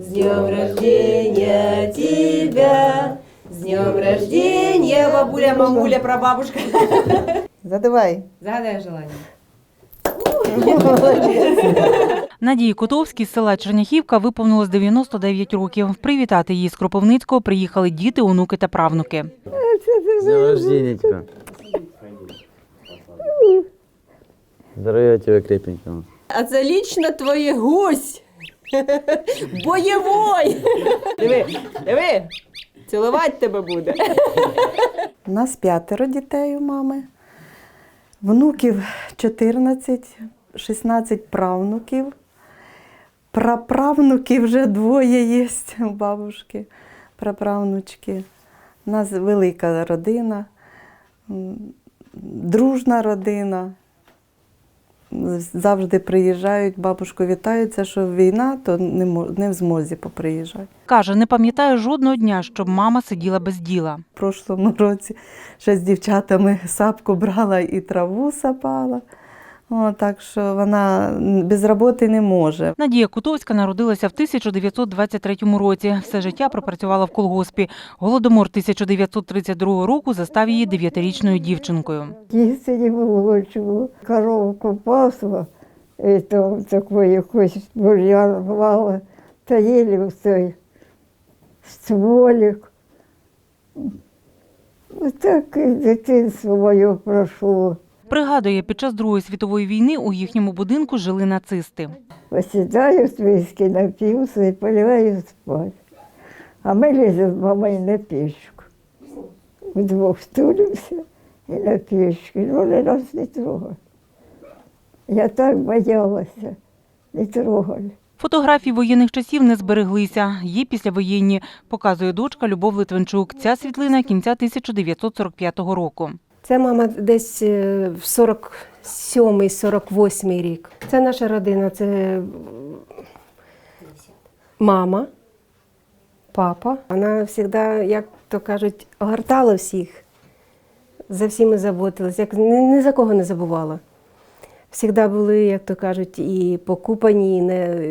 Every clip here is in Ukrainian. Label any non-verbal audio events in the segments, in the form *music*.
С днем рождения тебя! С днем рождения, бабуля, мамуля, прабабушка. Задавай. Загадай желание. *laughs* Надії Котовській з села Черняхівка виповнилось 99 років. Привітати її з Кропивницького приїхали діти, онуки та правнуки. С днем рождения тебе крепенького. А це лічно твоє гусь. Бойовой. Диви, диви. Цілувати тебе буде. У нас п'ятеро дітей у мами. Внуків 14, 16 правнуків. Праправнуків вже двоє є у бабушки, праправнучки. У нас велика родина, дружна родина. Завжди приїжджають, бабушку вітаються, що війна, то не, не в змозі поприїжджати. Каже, не пам'ятає жодного дня, щоб мама сиділа без діла. В прошлому році ще з дівчатами сапку брала і траву сапала. О, так що вона без роботи не може. Надія Кутовська народилася в 1923 році. Все життя пропрацювала в колгоспі. Голодомор 1932 року застав її дев'ятирічною дівчинкою. Їсти не було чого. Коровку пасла, і то такої якось бур'ян мало, та їли цей стволик. Так і дитинство моє пройшло. Пригадує, під час Другої світової війни у їхньому будинку жили нацисти. Посідаю з виски, напився і полягаю спати. А ми ліземо з мамою на печку. Вдвох стулимося і на печку. І вони нас не трогали. Я так боялася, не трогали. Фотографії воєнних часів не збереглися. Є післявоєнні, показує дочка Любов Литвинчук. Ця світлина кінця 1945 року. Це мама десь е, в 47-48 рік. Це наша родина, це мама, папа. Вона завжди, як то кажуть, огортала всіх, за всіми заботилась, як ні, за кого не забувала. Завжди були, як то кажуть, і покупані,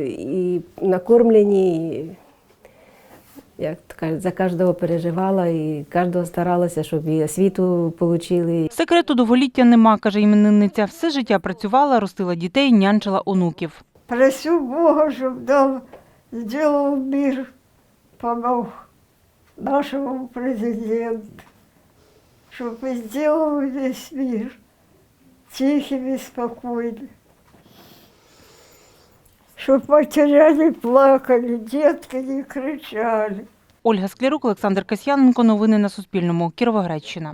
і накормлені. Як за кожного переживала і кожного старалася, щоб і освіту отримали. Секрету довголіття нема, каже іменинниця. Все життя працювала, ростила дітей, нянчила онуків. Прошу Бога, щоб дав, зробив мир, помог нашому президенту, щоб зробив весь мир тихим і спокійним. Матері не плакали, дітки не кричали. Ольга Склярук, Олександр Касьяненко. Новини на Суспільному. Кіровоградщина.